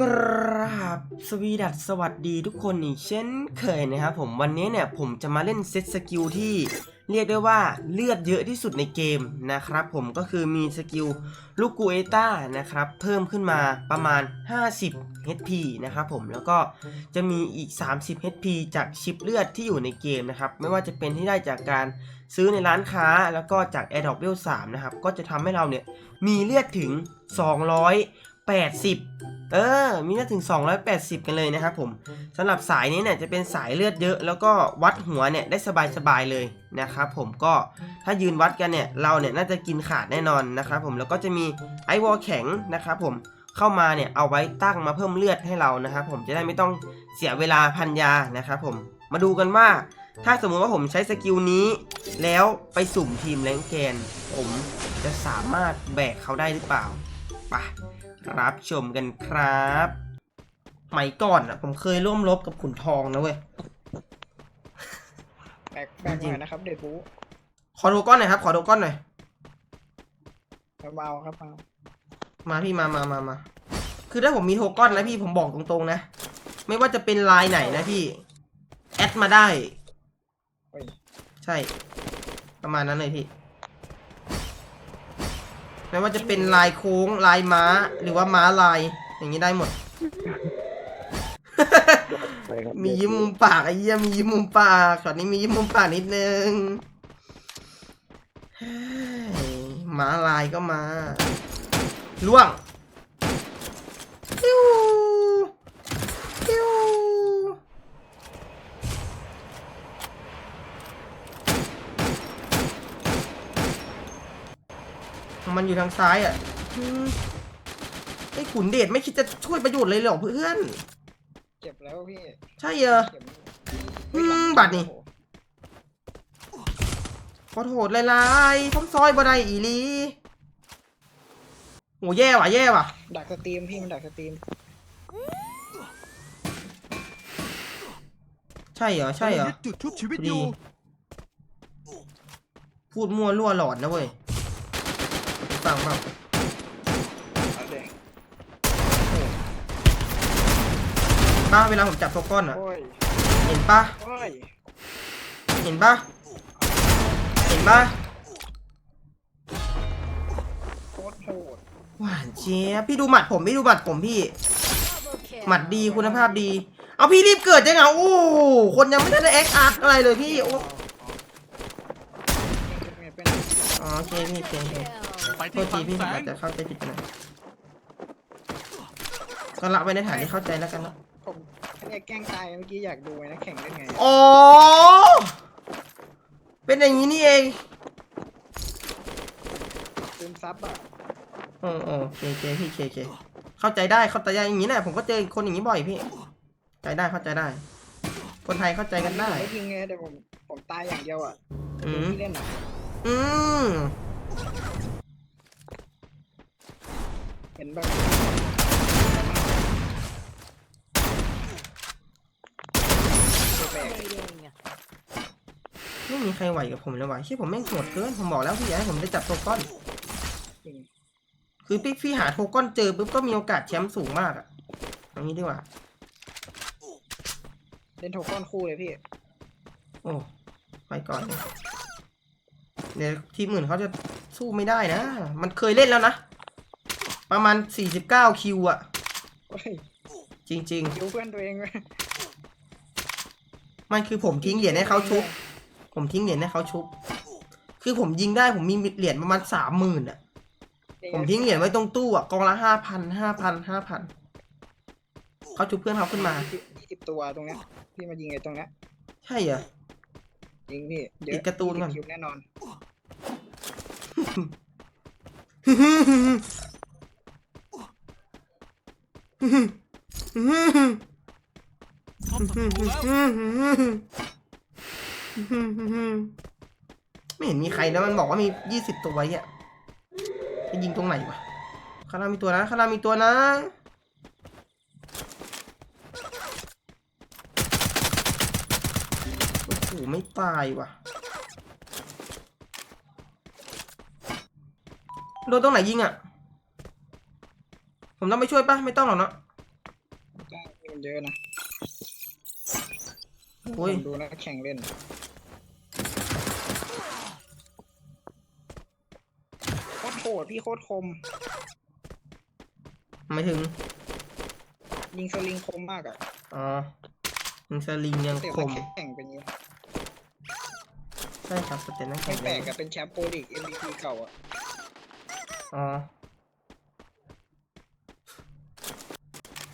กราบสวีดัสสวัสดีทุกคนอีกเช่นเคยนะครับผมวันนี้เนี่ยผมจะมาเล่นเซตสกิลที่เรียกได้ว่าเลือดเยอะที่สุดในเกมนะครับผมก็คือมีสกิลลูกกูเอต้านะครับเพิ่มขึ้นมาประมาณ 50 HP นะครับผมแล้วก็จะมีอีก 30 HP จากชิปเลือดที่อยู่ในเกมนะครับไม่ว่าจะเป็นที่ได้จากการซื้อในร้านค้าแล้วก็จาก a i r d r o p Level 3นะครับก็จะทำให้เราเนี่ยมีเลือดถึง 280 เออ มีได้ถึง 280 กันเลยนะครับผมสำหรับสายนี้เนี่ยจะเป็นสายเลือดเยอะ แล้วก็วัดหัวเนี่ยได้สบายๆเลยนะครับผมก็ถ้ายืนวัดกันเนี่ยเราเนี่ยน่าจะกินขาดแน่นอนนะครับผมแล้วก็จะมีไอวอลแข็งนะครับผมเข้ามาเนี่ยเอาไว้ตั้งมาเพิ่มเลือดให้เรานะครับผมจะได้ไม่ต้องเสียเวลาพันยานะครับผมมาดูกันว่าถ้าสมมติว่าผมใช้สกิลนี้ แล้วไปสุ่มทีมแรงแกน ผมจะสามารถแบกเขาได้หรือเปล่าไป รับชมกันครับสมัยก่อนอะ ผมเคยร่วมรบกับขุนทองนะเว้ย แบกแบกหน่อยนะครับ เดบูขอโทก้อนหน่อยครับ ขอโทก้อนหน่อย เบาๆครับเบามาพี่มามามามา คือถ้าผมมีโทก้อนนะพี่ผมบอกตรงๆนะ ไม่ว่าจะเป็นลายไหนนะพี่ แอดมาได้ เฮ้ยใช่ ประมาณนั้นเลยพี่ ไม่ว่าจะเป็นลายโค้งลายม้า หรือว่าม้าลาย อย่างนี้ได้หมด มียิ้มมุมปากไอ้เหี้ยมียิ้มมุมปากช็อตนี้มียิ้มมุมปากนิดนึงเฮ้ยม้าลายก็มาล่วงปิ้วปิ้ว มันอยู่ทางซ้ายอะอืมไอ้ขุนเดชไม่คิดจะช่วยประโยชน์เลยเหรอเพื่อนเจ็บแล้วพี่ใช่เหรอเจ็บอืมบัตรนี่ ขอโทษหลายๆผมซอยบ่ได้อีหลีโอ้แย่ว่ะแย่ว่ะ ดักสตรีมพี่มันดักสตรีมใช่เหรอใช่เหรอยึดจุดชุบชีวิตอดียู่ พูดมั่วรั่วหลอนนะเว้ย ฟังเปล่าเอาเด็กป้าเวลาผมจับโทก้อนอะโอ้ยเห็นปะโอ้ยเห็นปะเห็นปะโคตรโหดหวานเจี๊ยบพี่ดูหมัดผมพี่ดูหมัดผมพี่ หมัดดีคุณภาพดี เอาพี่รีบเกิดจังอะโอ้โหคนยังไม่ได้แอคอาร์ตอะไรเลยพี่โอ้เป็นเป็นอ๋อโอเคพี่โอเค โอเคไปโทที่ษคทีลังพี่แสผมอางจจะเข้าใจผิดไปหน่อยก็ละไว้ในฐานที่เข้าใจแล้วกันเนาะผมเนี่ยแกล้งตายเมื่อกี้อยากดูไอ้นะแข่งได้ไงอ๋อเป็นอย่างนี้นี่เองซึมซับอะโอ้โอ้เคเคพี่เคเคเข้าใจได้เข้าใจได้อย่างนี้แหละผมก็เจอคนอย่างนี้บ่อยพี่ใจได้เข้าใจได้ คนไทยเข้าใจกันได้ผมไม่ยิงไงแต่ผมผมตายอย่างเดียวอะอืมพี่เล่นอะอืม เห็นแบบแบกไม่มีใครไหวกับผมเลยว่ะที่ผมแม่งโหดเกิน ผมบอกแล้วพี่อยากให้ผมได้จับโทก้อนจริงคือพี่พี่หาโทก้อนเจอปุ๊บก็มีโอกาสแชมป์สูงมากอะอย่างนี้ดีกว่า เล่นโทก้อนคู่เลยพี่ โอ้ ไปก่อน เดี๋ยวทีมอื่นเขาจะสู้ไม่ได้นะ มันเคยเล่นแล้วนะ ประมาณ 49 คิวอะโอ้ยจริง คิวเพื่อนตัวเองเลยๆ มันคือผมทิ้งเหรียญให้เขาชุบ ผมทิ้งเหรียญให้เขาชุบ คือผมยิงได้ผมมีเหรียญประมาณสามหมื่นอะผมทิ้งเหรียญไว้ตรงตู้อะกองละห้าพันห้าพันห้าพันเขาชุบเพื่อนเขาขึ้นมา ยี่สิบตัวตรงเนี้ยพี่มายิงไอ้ตรงเนี้ยใช่เหรอ ยิงพี่เดี๋ยปิวดการ์ตูนก่อน คิวแน่นอน ไม่เห็นมีใครแล้วมันบอกว่ามียี่สิบตัวไว้อะไปยิงตรงไหนวะคารามีตัวนะคารามีตัวนะโอ้โหไม่ตายว่ะโดนตรงไหนยิงอะ ผมต้องไปช่วยปะไม่ต้องหรอกเนาะคนเยอะนะอุ้ยผมดูนักแข่งเล่น โคตรโหดพี่โคตรคม ไม่ถึง ยิงสลิงคมมากอะอ๋อยิงสลิงยังเตะคนักมแข่งเป็นอยังนี้ใช่ครับแต่นั่นไม่แข่งแปลเลยกอะเป็นแชมป์โปรลีก MVP เก่าอะอ๋อ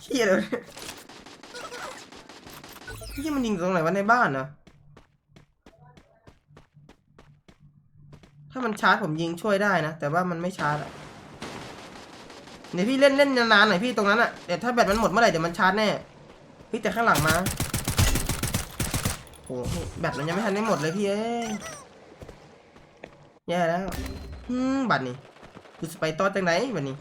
เฮียเลยที่มันยิงตรงไหนวะในบ้านนะถ้ามันชาร์จผมยิงช่วยได้นะ แต่ว่ามันไม่ชาร์จอะเดี๋ยวพี่เล่นเล่นนานๆหน่อยพี่ตรงนั้นอะเดี๋ยวถ้าแบตมันหมดเมื่อไหร่เดี๋ยวมันชาร์จแน่พี่แต่ข้างหลังมาโอ้โหแบตมันยังไม่ทันได้หมดเลยพี่เอ้ยแย่แล้วบัตรนี่กูจะไปต่อจากไหนบัตรนี้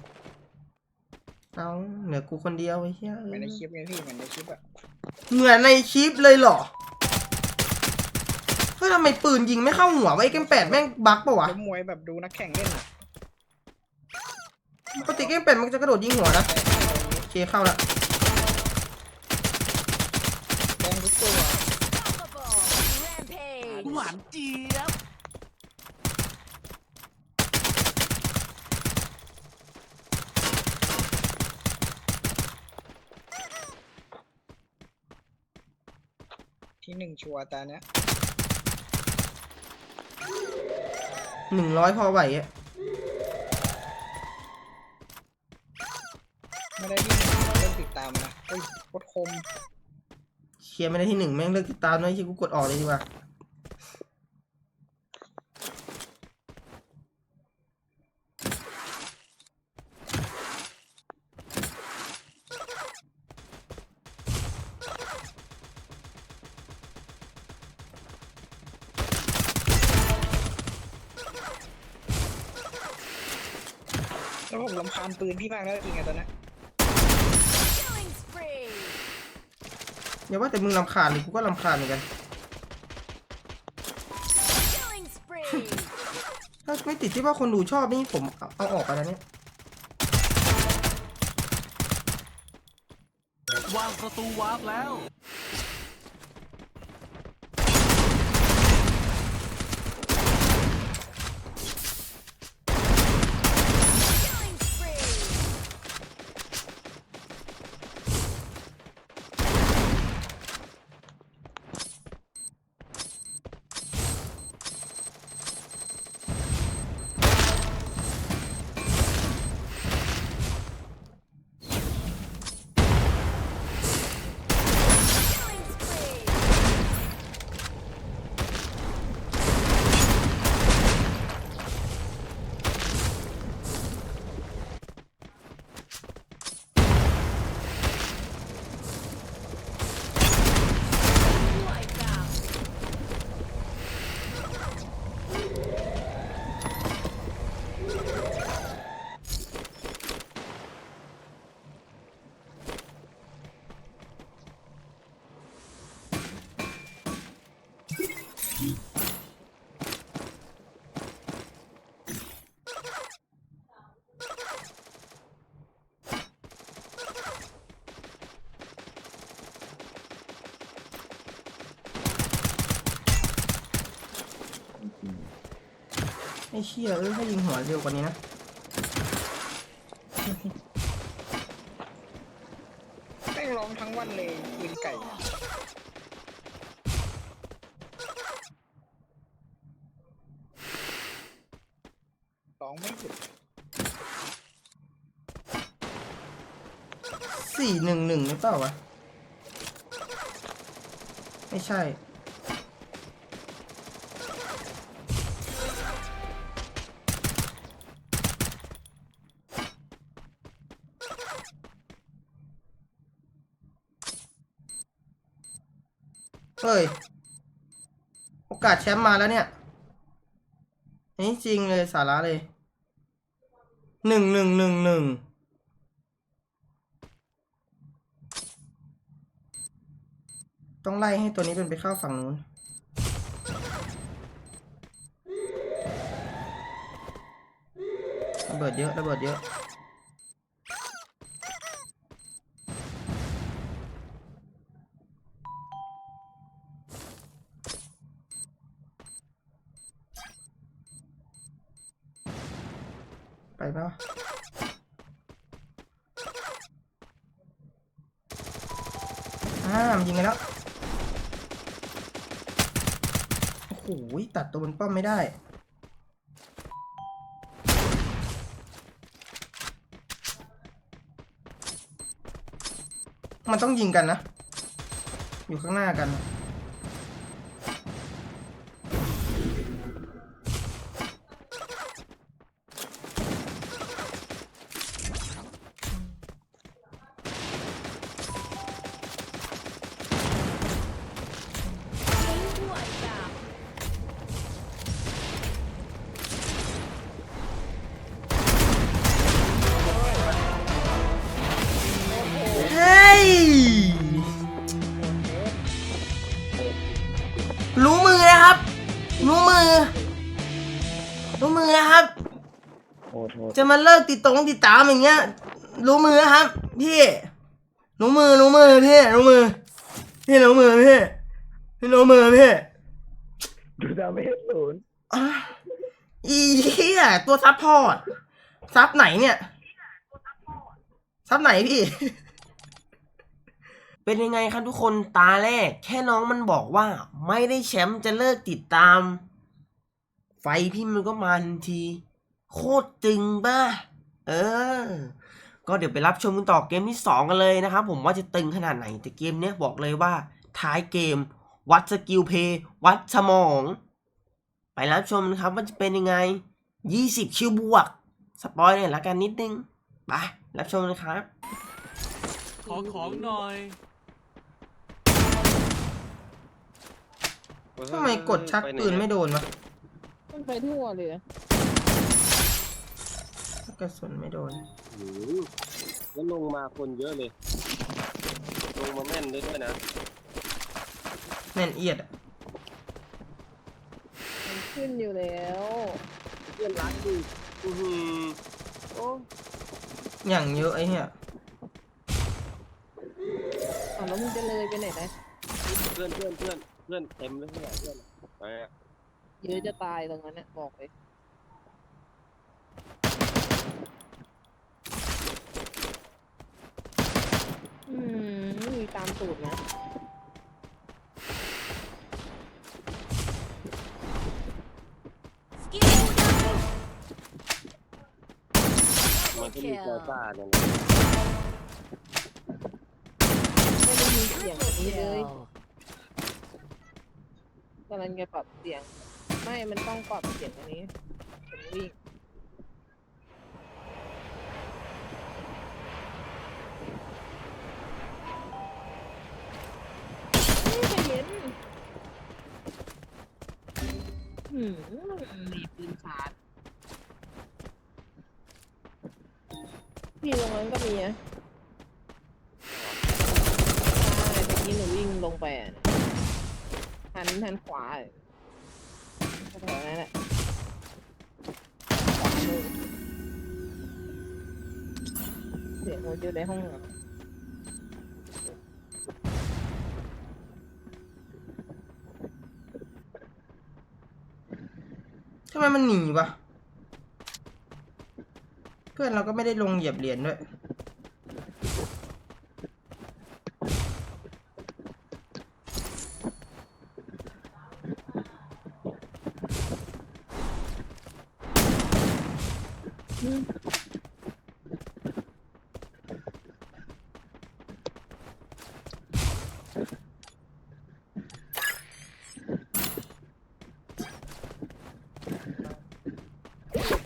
เอาเหลือกูคนเดียวไอ้เหี้ยเหมือนในคเอ้ยลิปไงพี่เหมือนในคลิปอะเหมือนในคลิปเลยเหรอเฮ้ยทำไมปืนยิงไม่เข้าหัววะไอ้เกมแปดแม่งบั๊กปะวะแล้วมวยแบบดูนักแข่งเล่นอะปกติเกมแปดมันจะกระโดดยิงหัวนะโอเคเข้าละแดงทุกตัว Rampage หวานเจี๊ยบ ที่ หนึ่งชัวร์ตาเนี้ยหนึ่งร้อยพอไหวอะไม่ได้ที่หนึ่งเล่นติดตามนะเฮ้ยโคตรคม เชียร์ไม่ได้ที่หนึ่งแม่งเลิกติดตามน้อยที่กูกดออกเลยดีกว่า แล้วผมลำคาญปืนพี่ มากแล้วจริงอะตอนนั้น Killing spree อย่าว่าแต่มึงลำคาญเลยกูก็ลำคาญเหมือนกัน Killing spree ถ้าไม่ติดที่ว่าคนดูชอบนี่ผมเอาเอาออกไปแล้วเนี่ย วางประตูวาร์ปแล้ว Killing spree ไอ้ เชี่ยเอ้ยถ้ายิงหัวเร็วกว่านี้นะแม่งร้องทั้งวันเลยปืนไก่ร้องไม่หยุดสี่หนึ่งหนึ่งหรือเปล่าวะ ไม่ใช่ เฮ้ย โอกาสแชมป์มาแล้วเนี่ยนนี้จริงเลยสาระเลยหนึ่งหนึ่งหนึ่งหนึ่งต้องไล่ให้ตัวนี้เป็นไปเข้าฝั่งนู้น ระเบิดเยอะ ระเบิดเยอะ ไปปะวะอ่ามันยิงกันแล้ว โอ้โหตัดตัวบนป้อมไม่ได้ มันต้องยิงกันนะ อยู่ข้างหน้ากัน Wipeout. จะมาเลิกติดตรงติดตามอย่างเงี้ย รู้มือนะครับ พี่รู้มือรู้มือพี่รู้มือ พี่รู้มือพี่พี่รู้มือพี่ดูดาเมจศูนย์อะอีเหี้ยตัวซับพอร์ตซับไหนเนี่ยซับไหนพี่ เป็นยังไงครับทุกคนตาแรก แค่น้องมันบอกว่า ไม่ได้แชมป์จะเลิกติดตาม ไฟพี่มันก็มาทันที โคตรตึงบ้าเออ ก็เดี๋ยวไปรับชมกันต่อเกมที่ 2 กันเลยนะครับ ผมว่าจะตึงขนาดไหน แต่เกมเนี้ยบอกเลยว่าท้ายเกม วัดสกิลเพย์วัดสมอง ไปรับชมนะครับว่าจะเป็นยังไง 20 คิวบวก สปอยหน่อยละกันนิดนึง ไป รับชมนะครับ ขอของหน่อยทำไมกดชักปืนไม่โดนวะมันไปทั่วเลยอะก ระสุนไม่โดนโอ้โหแล้วลงมาคนเยอะเลย ลงมาแม่นด้วยด้วยนะ แน่นเอียดอะมันขึ้นอยู่แล้ว เพื่อนรักดูอือหือโอ้อย่างเยอะไอ้เนี่ยอะแล้วมึงจะเลยไปไหนนะเพื่อนเพื่อนเพื่อนเพื่อนเต็มเลยเพื่อนเพื่อนไปอะเยอะจะตายตรงนั้นเนี่ยบอกเลย อืมมีตามสูตรนะ Skill down. มันก็มีจอจ้าเนี่ยไม่ได้ยินเสียงแบบนี้เลย Kill. กำลังจะปรับเสียง ไม่ มันต้องปรับเสียงอันนี้ผมวิ่งไม่เห็น อืมมีปืนชาร์จพี่ตรงนั้นก็มีนะใช่เมื่อกี้หนูวิ่งลงไปอะหันหันขวาอะแถวนั้นแหละขวามือเสียงมันอยู่ในห้องน้ำำไมมันหนีวะ เพื่อนเราก็ไม่ได้ลงเหยียบเหรียญด้วย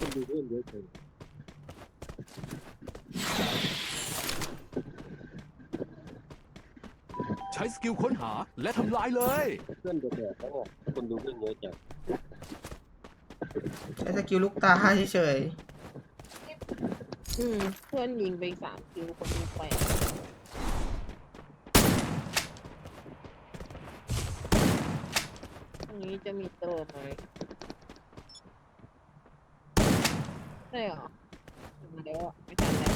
คนดูเพื่อนเยอะเกิน ใช้สกิลค้นหาและทำลายเลย เพื่อนจะแตกเขาบอกคนดูเพื่อนเยอะจังใช้สกิลลูกตาเฉยอืมเพื่อนยิงไปสามคิวคนดูแปดตรงนี้จะมีเติมไหมใช่เหรอมาแล้วอะไม่ทันแล้ว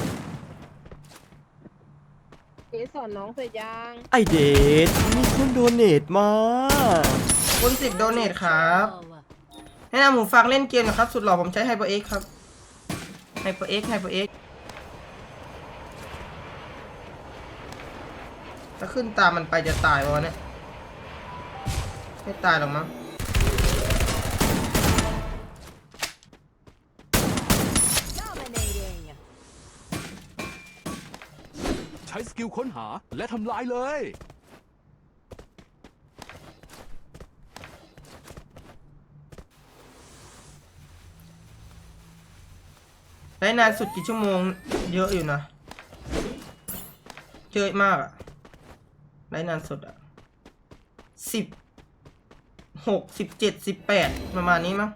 เอะสอ นน้องเสร็จยังๆไอเดทมีคนโดเนทมา คุณสิบโดเนทครับ Kill. แนะนำหูฟังเล่นเกมนะครับ สุดหล่อผมใช้ไฮเปอร์เอ็กครับไฮเปอร์เอ็กไฮเปอร์เอ็กถ้าขึ้นตามมันไปจะตายวะเนี่ย ไม่ตายหรอกมั้ง สกิลค้นหาและทำลายเลย ได้นานสุดกี่ชั่วโมงเยอะอยู่นะเยอะมากอะได้นานสุดอะสิบหกสิบเจ็ดสิบแปดประมาณนี้มั้ง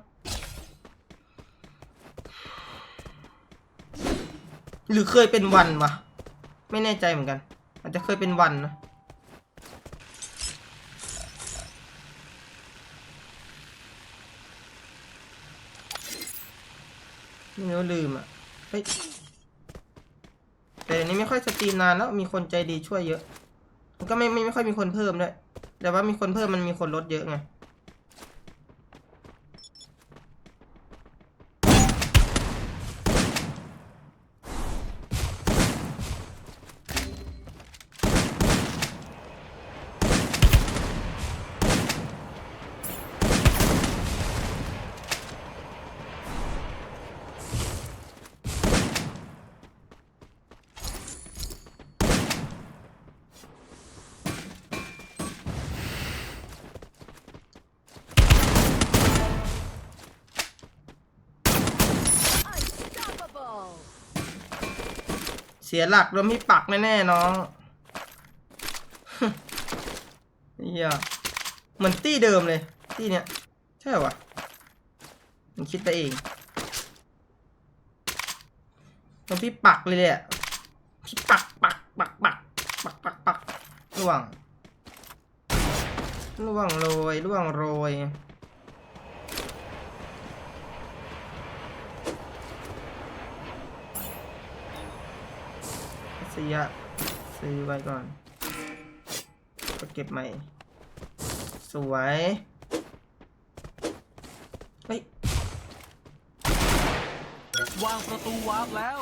หรือเคยเป็นวันวะ ไม่แน่ใจเหมือนกัน อาจจะเคยเป็นวันนะไม่รู้ลืมอะเฮ้ยแต่เดี๋ยวนี้ไม่ค่อยสตรีมนานแล้วมีคนใจดีช่วยเยอะ มันก็ไม่ไม่ไม่ค่อยมีคนเพิ่มด้วย แต่ว่ามีคนเพิ่มมันมีคนลดเยอะไง เสียหลักโดนพี่ปักแน่ๆน้องเฮียเหมือนตี้เดิมเลย ตี้เนี้ยใช่วะมันคิดไปเองโดนพี่ปักเลยแหละพี่ปักปักปักปักปักปักปักล่วงล่วงโรยล่วงโรย ซื้อยะซื้อไว้ก่อนก็เก็บใหม่ สวย เฮ้ย วางประตูวาร์ปแล้ว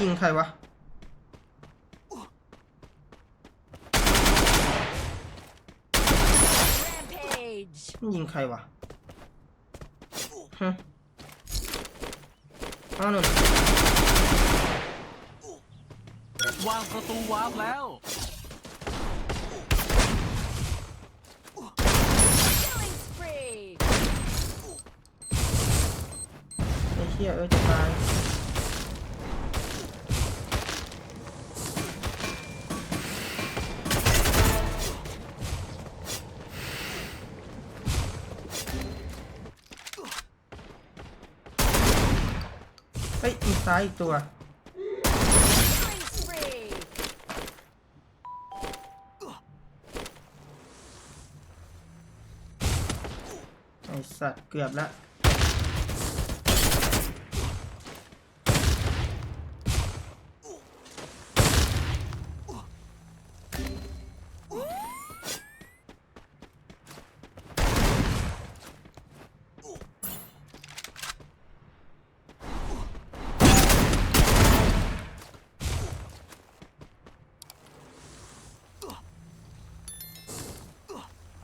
ยิงใครวะ Rampage. มันยิงใครวะฮึ อ้าวนุ่นวางประตูวาร์ปแล้ว Killing spree. ไอ้เหี้ยเอ้ยจะตาย เฮ้ยมีซ้ายอีกตัว ไอสัตว์เกือบละ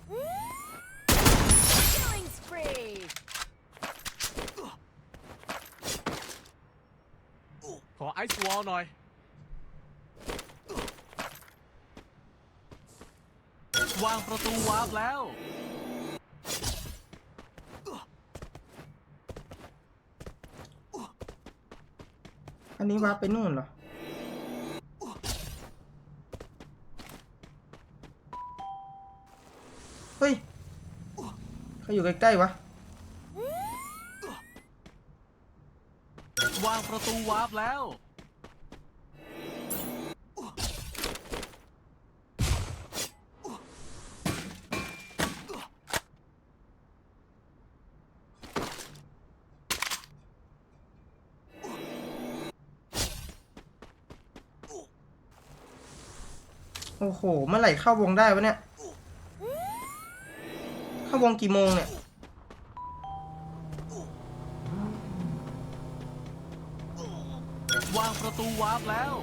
嗯 Killing spree. ข อไอซ์วอลหน่อย วางประตูวาร์ปแล้ว อันนี้วาร์ปไปนู่นเหรอ เฮ้ย เขาอยู่ใกล้ๆวะ วาง ประตูวาร์ปแล้ว โอ้โห เมื่อไหร่เข้าวงได้วะเนี่ย เข้าวงกี่โมงเนี่ย วาง ประตูวาร์ปแล้ว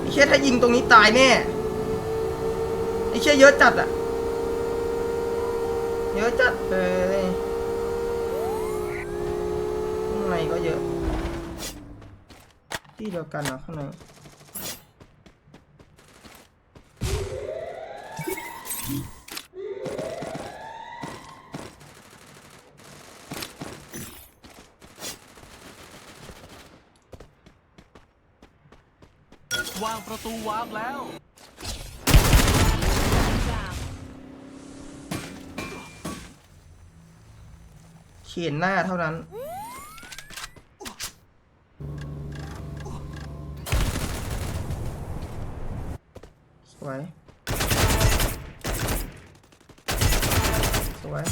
ไอ้เชี่ยถ้ายิงตรงนี้ตายแน่ ไอ้เชี่ยเยอะจัดอะเยอะจัดเลยข้างในก็เยอะ ที่เดียวกันเนะข้างใน วางประตูวาร์ปแล้ว เขียนหน้าเท่านั้น สวย สวย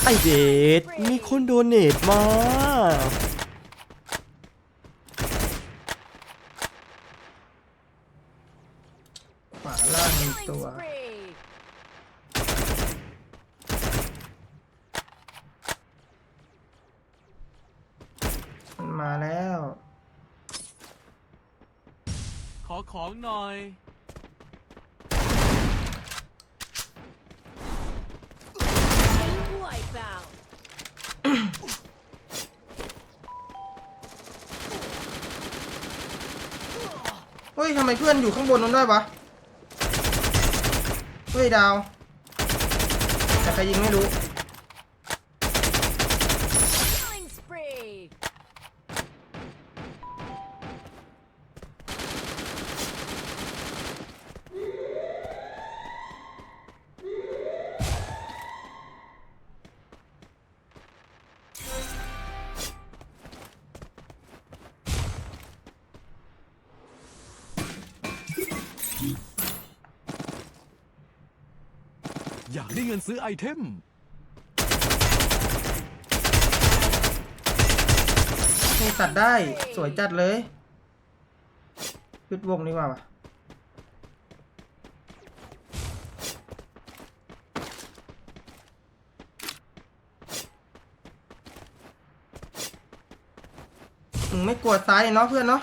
ไอ เดดมีคนโดเนทมา ขวาล่างมี Killing ตัว spree. มันมาแล้ว ขอของหน่อย Wipe out. เฮ้ยทำไมเพื่อนอยู่ข้างบนนั้นด้วยวะเฮ้ยดาวแต่ใครยิงไม่รู้ ได้เงินซื้อไอเทม นี่ตัดได้สวยจัดเลยยุดวงดีกว่าวะมึงไม่กลัวซ้ายเนาะเพื่อนเนาะ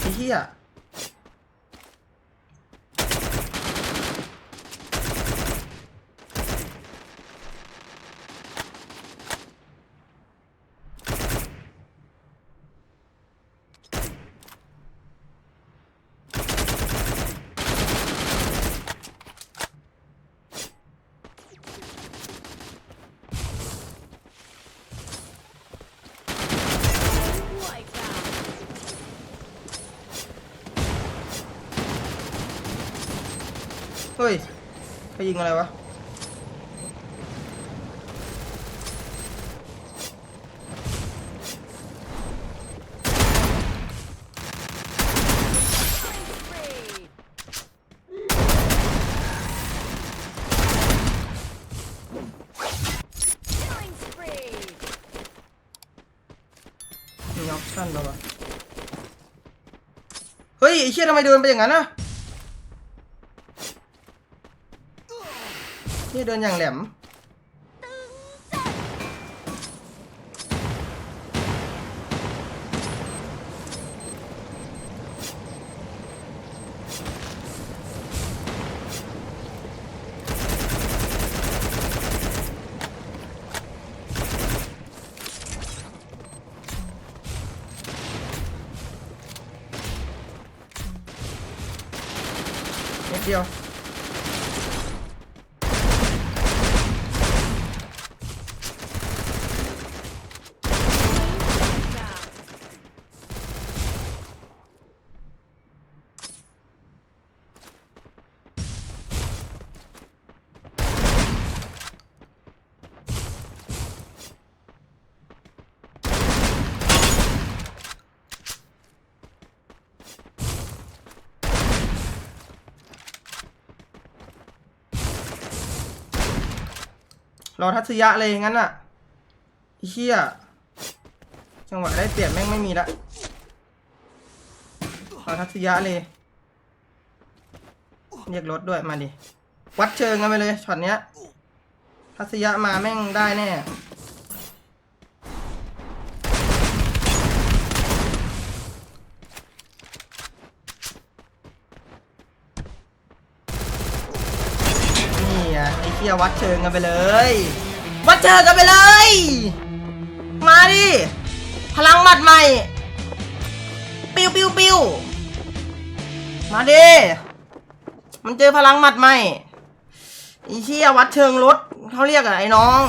ไอ้เหี้ย Wipe out. เฮ้ย ไปยิงอะไรวะ Spree. Killing spree. มีออปชั่นแล้ววะเฮ้ยไอ้เชี่ยทำไมเดินไปอย่างนั้นอะ ที่เดินอย่างแหลม นิดเดียว Wipe out. เรอทัศยะเลยงั้นอะเฮียจังหวะได้เปรียบแม่งไม่มีละรอทัศยะเลยเรียกรถด้วยมาดิวัดเชิงกันไปเลยช็อตเนี้ยทัศยะมาแม่งได้แน่ อะไอ้เคียวัดเชิงกันไปเลย วัดเชิงกันไปเลย มาดิ พลังหมัดใหม่ ปิวปิวปิวมาดิ มันเจอพลังหมัดใหม่ไอ้เชี่ยวัดเชิงรถเขาเรียกอะไรน้อง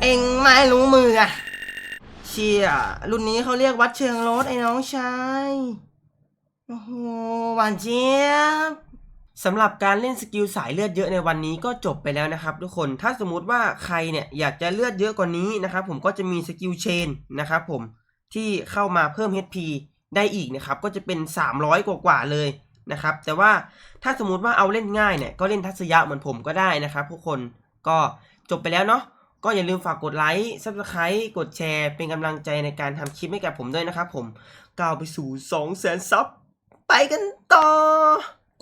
เองไม่รู้มืออะเชี่ยรุ่นนี้เขาเรียกวัดเชิงรถไอ้น้องชาย โอ้โหหวานเจี๊ยบ สำหรับการเล่นสกิลสายเลือดเยอะในวันนี้ก็จบไปแล้วนะครับทุกคนถ้าสมมุติว่าใครเนี่ยอยากจะเลือดเยอะกว่านี้นะครับผมก็จะมีสกิลเชนนะครับผมที่เข้ามาเพิ่ม HP ได้อีกนะครับก็จะเป็น 300 กว่าๆเลยนะครับแต่ว่าถ้าสมมติว่าเอาเล่นง่ายเนี่ยก็เล่นทัศยะเหมือนผมก็ได้นะครับทุกคนก็จบไปแล้วเนาะก็อย่าลืมฝากกดไลค์ซับสไครต์กดแชร์เป็นกำลังใจในการทำคลิปให้กับผมด้วยนะครับผมก้าวไปสู่ 2 0 0 0 0 0ซับไปกันต่อ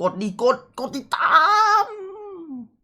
กดดีกดกดติดตาม